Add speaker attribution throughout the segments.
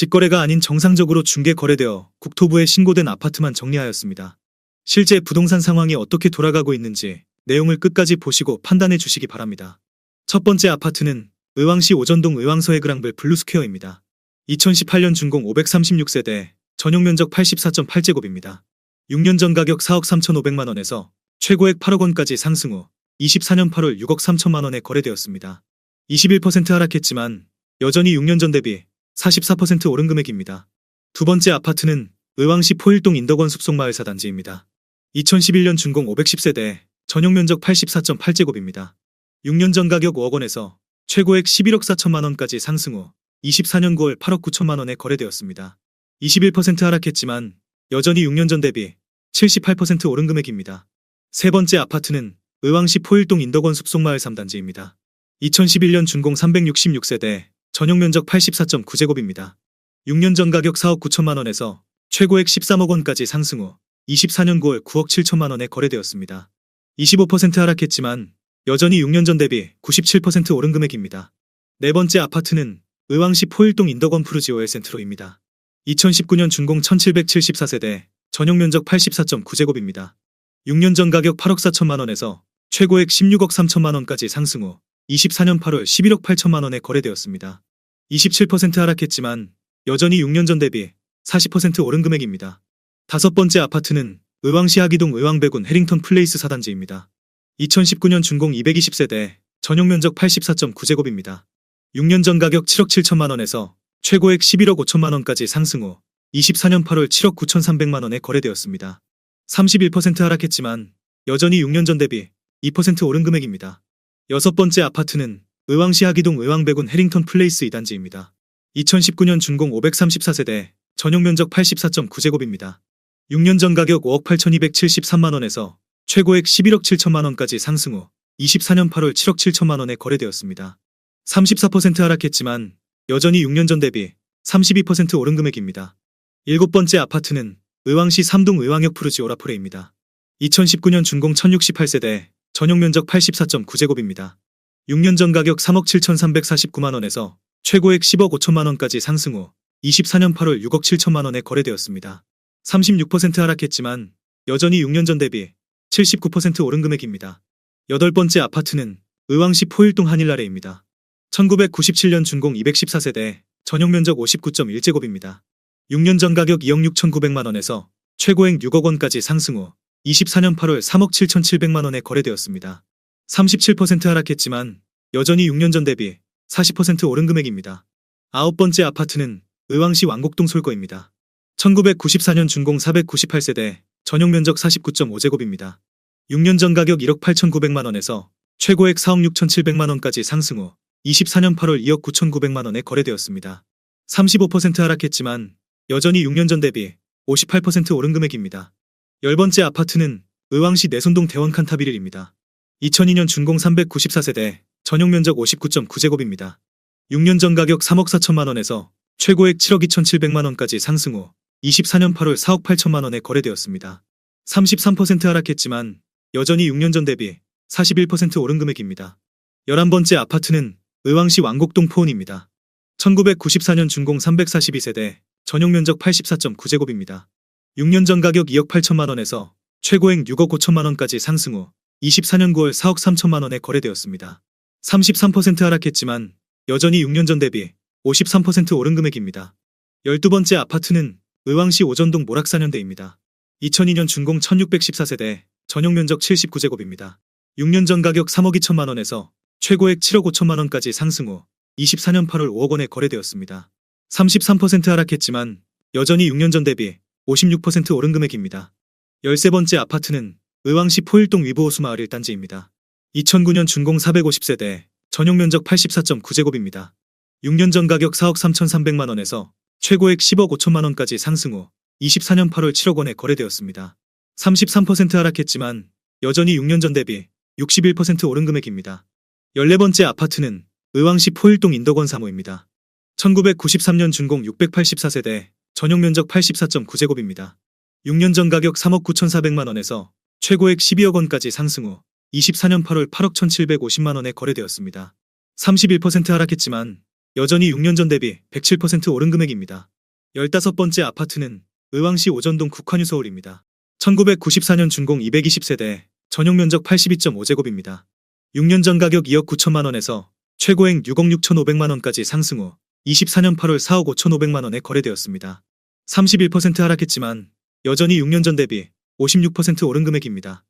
Speaker 1: 직거래가 아닌 정상적으로 중개 거래되어 국토부에 신고된 아파트만 정리하였습니다. 실제 부동산 상황이 어떻게 돌아가고 있는지 내용을 끝까지 보시고 판단해 주시기 바랍니다. 첫 번째 아파트는 의왕시 오전동 의왕서해 그랑벨 블루스퀘어입니다. 2018년 준공 536세대, 전용 면적 84.8제곱입니다. 6년 전 가격 4억 3,500만 원에서 최고액 8억 원까지 상승 후 24년 8월 6억 3천만 원에 거래되었습니다. 21% 하락했지만 여전히 6년 전 대비 44% 오른 금액입니다. 두 번째 아파트는 의왕시 포일동 인덕원 숲속마을 사 단지입니다. 2011년 준공 510세대, 전용 면적 84.8제곱입니다. 6년 전 가격 5억 원에서 최고액 11억 4천만 원까지 상승 후 24년 9월 8억 9천만 원에 거래되었습니다. 21% 하락했지만 여전히 6년 전 대비 78% 오른 금액입니다. 세 번째 아파트는 의왕시 포일동 인덕원 숲속마을 3단지입니다. 2011년 준공 366세대, 전용 면적 84.9제곱입니다. 6년 전 가격 4억 9천만 원에서 최고액 13억 원까지 상승 후 24년 9월 9억 7천만 원에 거래되었습니다. 25% 하락했지만 여전히 6년 전 대비 97% 오른 금액입니다. 네 번째 아파트는 의왕시 포일동 인덕원 푸르지오엘 센트로입니다. 2019년 준공 1774세대, 전용 면적 84.9제곱입니다. 6년 전 가격 8억 4천만 원에서 최고액 16억 3천만 원까지 상승 후 24년 8월 11억 8천만 원에 거래되었습니다. 27% 하락했지만 여전히 6년 전 대비 40% 오른 금액입니다. 다섯 번째 아파트는 의왕시 하기동 의왕배군 해링턴 플레이스 사단지입니다. 2019년 준공 220세대, 전용 면적 84.9제곱입니다. 6년 전 가격 7억 7천만 원에서 최고액 11억 5천만 원까지 상승 후 24년 8월 7억 9천3백만 원에 거래되었습니다. 31% 하락했지만 여전히 6년 전 대비 2% 오른 금액입니다. 여섯 번째 아파트는 의왕시 하기동 의왕배군 해링턴 플레이스 2단지입니다. 2019년 준공 534세대, 전용 면적 84.9제곱입니다. 6년 전 가격 5억 8,273만 원에서 최고액 11억 7천만 원까지 상승 후 24년 8월 7억 7천만 원에 거래되었습니다. 34% 하락했지만 여전히 6년 전 대비 32% 오른 금액입니다. 일곱 번째 아파트는 의왕시 삼동 의왕역 푸르지 오라프레입니다. 2019년 준공 1068세대, 전용 면적 84.9제곱입니다. 6년 전 가격 3억 7,349만 원에서 최고액 10억 5천만 원까지 상승 후 24년 8월 6억 7천만 원에 거래되었습니다. 36% 하락했지만 여전히 6년 전 대비 79% 오른 금액입니다. 여덟 번째 아파트는 의왕시 포일동 한일나래입니다. 1997년 준공 214세대, 전용 면적 59.1제곱입니다. 6년 전 가격 2억 6,900만 원에서 최고액 6억 원까지 상승 후 24년 8월 3억 7,700만 원에 거래되었습니다. 37% 하락했지만 여전히 6년 전 대비 40% 오른 금액입니다. 아홉 번째 아파트는 의왕시 왕곡동 솔거입니다. 1994년 준공 498세대, 전용 면적 49.5제곱입니다. 6년 전 가격 1억 8,900만 원에서 최고액 4억 6,700만 원까지 상승 후 24년 8월 2억 9,900만 원에 거래되었습니다. 35% 하락했지만 여전히 6년 전 대비 58% 오른 금액입니다. 열 번째 아파트는 의왕시 내손동 대원 칸타비릴입니다. 2002년 준공 394세대, 전용 면적 59.9제곱입니다. 6년 전 가격 3억 4천만 원에서 최고액 7억 2,700만 원까지 상승 후 24년 8월 4억 8천만 원에 거래되었습니다. 33% 하락했지만 여전히 6년 전 대비 41% 오른 금액입니다. 11번째 아파트는 의왕시 왕곡동 포온입니다. 1994년 준공 342세대, 전용 면적 84.9제곱입니다. 6년 전 가격 2억 8천만 원에서 최고액 6억 5천만 원까지 상승 후 24년 9월 4억 3천만 원에 거래되었습니다. 33% 하락했지만 여전히 6년 전 대비 53% 오른 금액입니다. 12번째 아파트는 의왕시 오전동 모락사년대입니다. 2002년 준공 1614세대, 전용 면적 79제곱입니다. 6년 전 가격 3억 2천만 원에서 최고액 7억 5천만 원까지 상승 후 24년 8월 5억 원에 거래되었습니다. 33% 하락했지만 여전히 6년 전 대비 56% 오른 금액입니다. 13번째 아파트는 의왕시 포일동 위보호수 마을 1단지입니다. 2009년 준공 450세대, 전용 면적 84.9제곱입니다. 6년 전 가격 4억 3,300만 원에서 최고액 10억 5천만 원까지 상승 후 24년 8월 7억 원에 거래되었습니다. 33% 하락했지만 여전히 6년 전 대비 61% 오른 금액입니다. 14번째 아파트는 의왕시 포일동 인덕원 3호입니다. 1993년 준공 684세대, 전용 면적 84.9제곱입니다. 6년 전 가격 3억 9,400만 원에서 최고액 12억 원까지 상승 후 24년 8월 8억 1,750만 원에 거래되었습니다. 31% 하락했지만 여전히 6년 전 대비 107% 오른 금액입니다. 15번째 아파트는 의왕시 오전동 국환유 서울입니다. 1994년 준공 220세대, 전용 면적 82.5제곱입니다. 6년 전 가격 2억 9천만 원에서 최고액 6억 6천5백만 원까지 상승 후 24년 8월 4억 5천5백만 원에 거래되었습니다. 31% 하락했지만 여전히 6년 전 대비 56% 오른 금액입니다.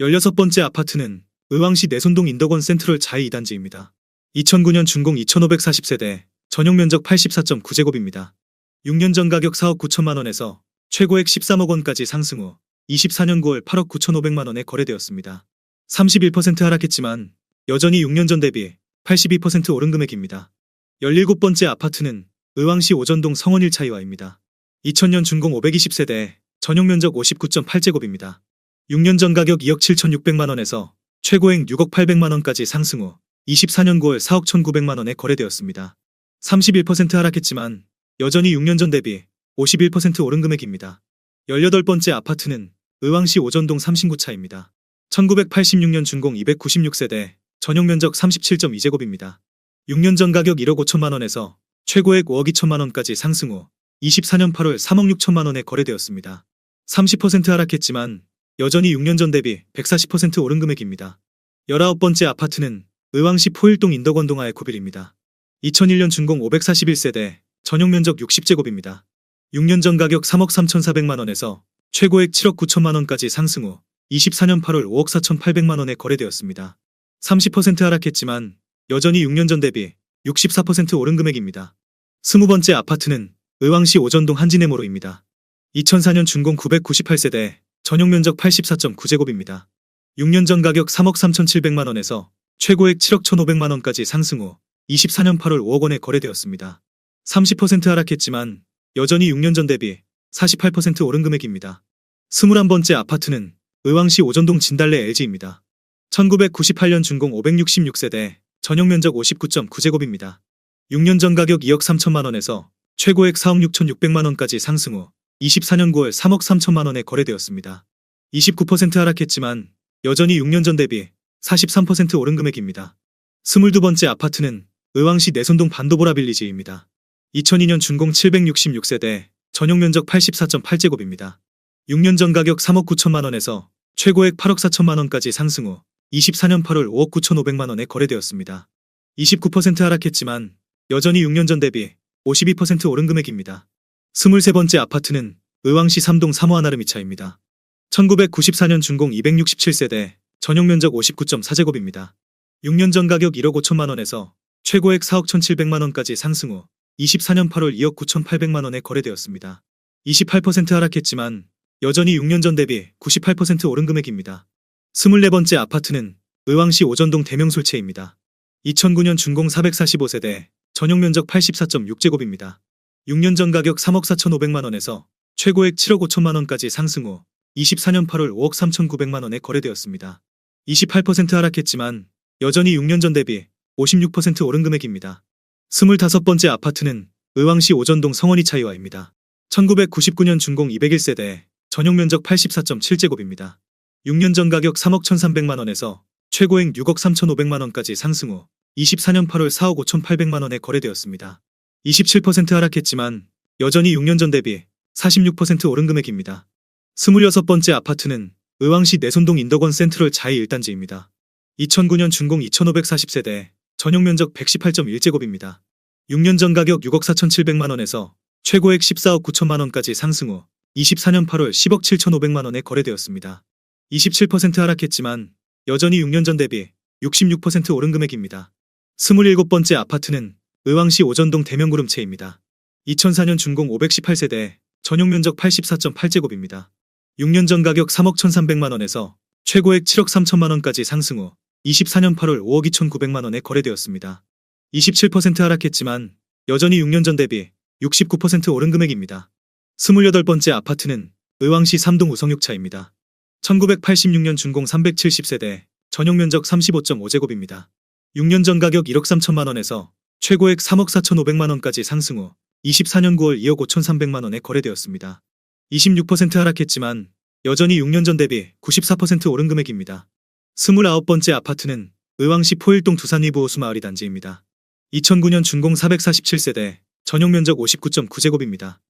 Speaker 1: 16번째 아파트는 의왕시 내손동 인덕원 센트럴 자이 2단지입니다. 2009년 준공 2540세대, 전용 면적 84.9제곱입니다. 6년 전 가격 4억 9천만 원에서 최고액 13억 원까지 상승 후 24년 9월 8억 9천5백만 원에 거래되었습니다. 31% 하락했지만 여전히 6년 전 대비 82% 오른 금액입니다. 17번째 아파트는 의왕시 오전동 성원 1차이와입니다. 2000년 준공 520세대, 전용 면적 59.8제곱입니다. 6년 전 가격 2억 7천6백만 원에서 최고액 6억 8백만 원까지 상승 후 24년 9월 4억 1,900만 원에 거래되었습니다. 31% 하락했지만 여전히 6년 전 대비 51% 오른 금액입니다. 18번째 아파트는 의왕시 오전동 삼신구차입니다. 1986년 준공 296세대, 전용 면적 37.2제곱입니다. 6년 전 가격 1억 5천만 원에서 최고액 5억 2천만 원까지 상승 후 24년 8월 3억 6천만 원에 거래되었습니다. 30% 하락했지만 여전히 6년 전 대비 140% 오른 금액입니다. 19번째 아파트는 의왕시 포일동 인덕원동아의 코빌입니다. 2001년 준공 541세대, 전용 면적 60제곱입니다. 6년 전 가격 3억 3,400만 원에서 최고액 7억 9천만 원까지 상승 후 24년 8월 5억 4,800만 원에 거래되었습니다. 30% 하락했지만 여전히 6년 전 대비 64% 오른 금액입니다. 20번째 아파트는 의왕시 오전동 한진해모로입니다. 2004년 준공 998세대, 전용 면적 84.9제곱입니다. 6년 전 가격 3억 3,700만 원에서 최고액 7억 1,500만 원까지 상승 후 24년 8월 5억 원에 거래되었습니다. 30% 하락했지만 여전히 6년 전 대비 48% 오른 금액입니다. 21번째 아파트는 의왕시 오전동 진달래 LG입니다. 1998년 준공 566세대, 전용 면적 59.9제곱입니다. 6년 전 가격 2억 3천만 원에서 최고액 4억 6천6백만 원까지 상승 후 24년 9월 3억 3천만 원에 거래되었습니다. 29% 하락했지만 여전히 6년 전 대비 43% 오른 금액입니다. 22번째 아파트는 의왕시 내손동 반도보라 빌리지입니다. 2002년 준공 766세대, 전용 면적 84.8제곱입니다. 6년 전 가격 3억 9천만 원에서 최고액 8억 4천만 원까지 상승 후 24년 8월 5억 9천5백만 원에 거래되었습니다. 29% 하락했지만 여전히 6년 전 대비 52% 오른 금액입니다. 23번째 아파트는 의왕시 3동 3호 하나르미차입니다. 1994년 준공 267세대, 전용 면적 59.4제곱입니다. 6년 전 가격 1억 5천만 원에서 최고액 4억 1,700만 원까지 상승 후 24년 8월 2억 9,800만 원에 거래되었습니다. 28% 하락했지만 여전히 6년 전 대비 98% 오른 금액입니다. 24번째 아파트는 의왕시 오전동 대명솔체입니다. 2009년 준공 445세대, 전용 면적 84.6제곱입니다. 6년 전 가격 3억 4,500만 원에서 최고액 7억 5천만 원까지 상승 후 24년 8월 5억 3,900만 원에 거래되었습니다. 28% 하락했지만 여전히 6년 전 대비 56% 오른 금액입니다. 25번째 아파트는 의왕시 오전동 성원이 차이와입니다. 1999년 준공 201세대, 전용 면적 84.7제곱입니다. 6년 전 가격 3억 1,300만 원에서 최고액 6억 3,500만 원까지 상승 후 24년 8월 4억 5,800만 원에 거래되었습니다. 27% 하락했지만 여전히 6년 전 대비 46% 오른 금액입니다. 26번째 아파트는 의왕시 내손동 인덕원 센트럴 자이 1단지입니다. 2009년 준공 2540세대, 전용 면적 118.1제곱입니다. 6년 전 가격 6억 4,700만 원에서 최고액 14억 9천만 원까지 상승 후 24년 8월 10억 7,500만 원에 거래되었습니다. 27% 하락했지만 여전히 6년 전 대비 66% 오른 금액입니다. 27번째 아파트는 의왕시 오전동 대명구름체입니다. 2004년 준공 518세대, 전용 면적 84.8제곱입니다. 6년 전 가격 3억 1,300만 원에서 최고액 7억 3천만 원까지 상승 후 24년 8월 5억 2,900만 원에 거래되었습니다. 27% 하락했지만 여전히 6년 전 대비 69% 오른 금액입니다. 28번째 아파트는 의왕시 삼동 우성육차입니다. 1986년 준공 370세대, 전용 면적 35.5제곱입니다. 6년 전 가격 1억 3천만 원에서 최고액 3억 4천5백만 원까지 상승 후 24년 9월 2억 5천3백만 원에 거래되었습니다. 26% 하락했지만 여전히 6년 전 대비 94% 오른 금액입니다. 29번째 아파트는 의왕시 포일동 두산 위브 호수마을이 단지입니다. 2009년 준공 447세대, 전용 면적 59.9제곱입니다.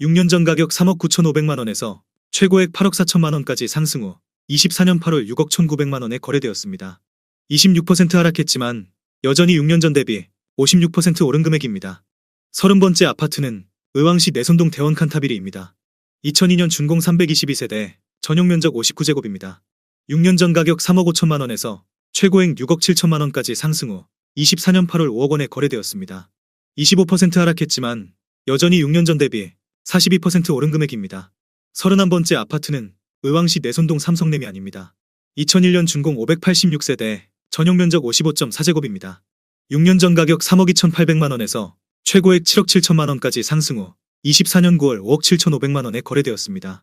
Speaker 1: 6년 전 가격 3억 9,500만 원에서 최고액 8억 4천만 원까지 상승 후 24년 8월 6억 1,900만 원에 거래되었습니다. 26% 하락했지만 여전히 6년 전 대비 56% 오른 금액입니다. 30번째 아파트는 의왕시 내손동 대원 칸타비리입니다. 2002년 준공 322세대, 전용 면적 59제곱입니다. 6년 전 가격 3억 5천만 원에서 최고액 6억 7천만 원까지 상승 후 24년 8월 5억 원에 거래되었습니다. 25% 하락했지만 여전히 6년 전 대비 42% 오른 금액입니다. 31번째 아파트는 의왕시 내손동 삼성램이 아닙니다. 2001년 준공 586세대, 전용 면적 55.4제곱입니다. 6년 전 가격 3억 2,800만 원에서 최고액 7억 7천만 원까지 상승 후 24년 9월 5억 7,500만 원에 거래되었습니다.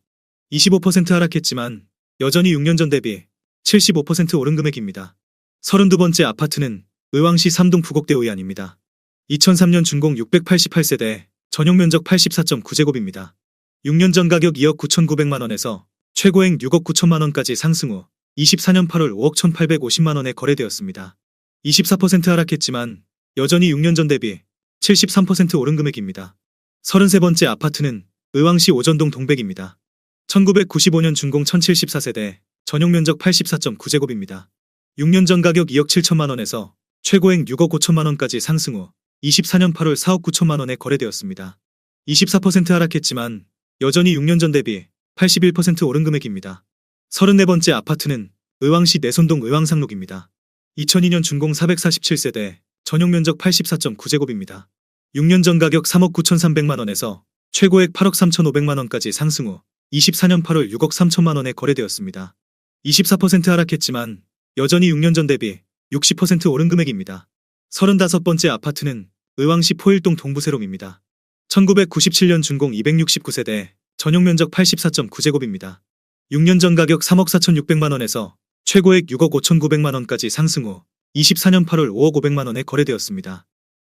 Speaker 1: 25% 하락했지만 여전히 6년 전 대비 75% 오른 금액입니다. 32번째 아파트는 의왕시 삼동 부곡대 의안입니다. 2003년 준공 688세대, 전용 면적 84.9제곱입니다. 6년 전 가격 2억 9,900만 원에서 최고액 6억 9천만 원까지 상승 후 24년 8월 5억 1,850만 원에 거래되었습니다. 24% 하락했지만 여전히 6년 전 대비 73% 오른 금액입니다. 33번째 아파트는 의왕시 오전동 동백입니다. 1995년 준공 1074세대, 전용 면적 84.9제곱입니다. 6년 전 가격 2억 7천만 원에서 최고액 6억 5천만 원까지 상승 후 24년 8월 4억 9천만 원에 거래되었습니다. 24% 하락했지만 여전히 6년 전 대비 81% 오른 금액입니다. 34번째 아파트는 의왕시 내손동 의왕상록입니다. 2002년 준공 447세대, 전용 면적 84.9제곱입니다. 6년 전 가격 3억 9,300만 원에서 최고액 8억 3,500만 원까지 상승 후 24년 8월 6억 3천만 원에 거래되었습니다. 24% 하락했지만 여전히 6년 전 대비 60% 오른 금액입니다. 35번째 아파트는 의왕시 포일동 동부세롬입니다. 1997년 준공 269세대, 전용 면적 84.9제곱입니다. 6년 전 가격 3억 4,600만 원에서 최고액 6억 5,900만 원까지 상승 후 24년 8월 5억 500만 원에 거래되었습니다.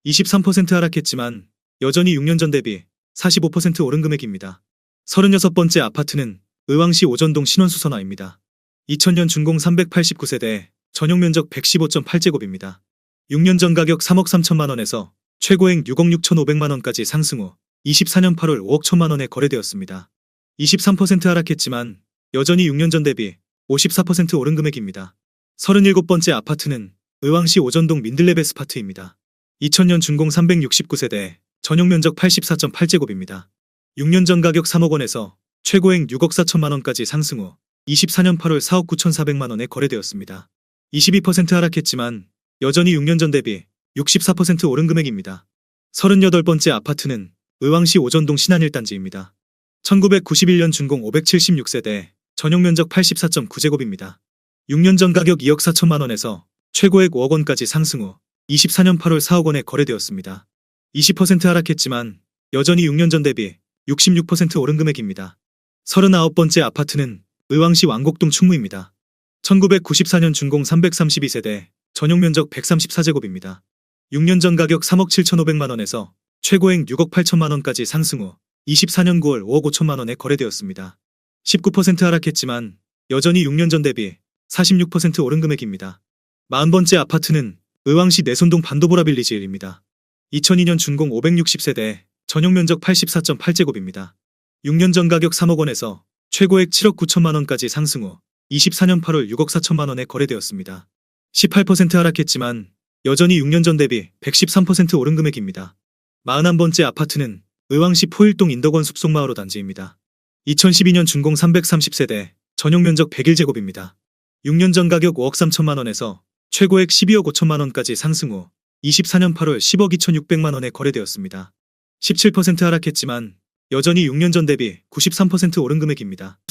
Speaker 1: 23% 하락했지만 여전히 6년 전 대비 45% 오른 금액입니다. 36번째 아파트는 의왕시 오전동 신원수선화입니다. 2000년 준공 389세대, 전용 면적 115.8제곱입니다. 6년 전 가격 3억 3천만 원에서 최고액 6억 6천5백만 원까지 상승 후 24년 8월 5억 1천만 원에 거래되었습니다. 23% 하락했지만 여전히 6년 전 대비 54% 오른 금액입니다. 37번째 아파트는 의왕시 오전동 민들레베스파트입니다. 2000년 준공 369세대, 전용 면적 84.8제곱입니다. 6년 전 가격 3억 원에서 최고액 6억 4천만 원까지 상승 후 24년 8월 4억 9,400만 원에 거래되었습니다. 22% 하락했지만 여전히 6년 전 대비 64% 오른 금액입니다. 38번째 아파트는 의왕시 오전동 신한일단지입니다. 1991년 준공 576세대, 전용 면적 84.9제곱입니다. 6년 전 가격 2억 4천만 원에서 최고액 5억 원까지 상승 후 24년 8월 4억 원에 거래되었습니다. 20% 하락했지만 여전히 6년 전 대비 66% 오른 금액입니다. 39번째 아파트는 의왕시 왕곡동 충무입니다. 1994년 준공 332세대, 전용 면적 134제곱입니다. 6년 전 가격 3억 7,500만 원에서 최고액 6억 8천만 원까지 상승 후 24년 9월 5억 5천만 원에 거래되었습니다. 19% 하락했지만 여전히 6년 전 대비 46% 오른 금액입니다. 40번째 아파트는 의왕시 내손동 반도보라 빌리지 1입니다. 2002년 준공 560세대, 전용 면적 84.8제곱입니다. 6년 전 가격 3억 원에서 최고액 7억 9천만 원까지 상승 후 24년 8월 6억 4천만 원에 거래되었습니다. 18% 하락했지만 여전히 6년 전 대비 113% 오른 금액입니다. 41번째 아파트는 의왕시 포일동 인덕원 숲속마을호 단지입니다. 2012년 준공 330세대, 전용 면적 101제곱입니다. 6년 전 가격 5억 3천만 원에서 최고액 12억 5천만 원까지 상승 후 24년 8월 10억 2,600만 원에 거래되었습니다. 17% 하락했지만 여전히 6년 전 대비 93% 오른 금액입니다.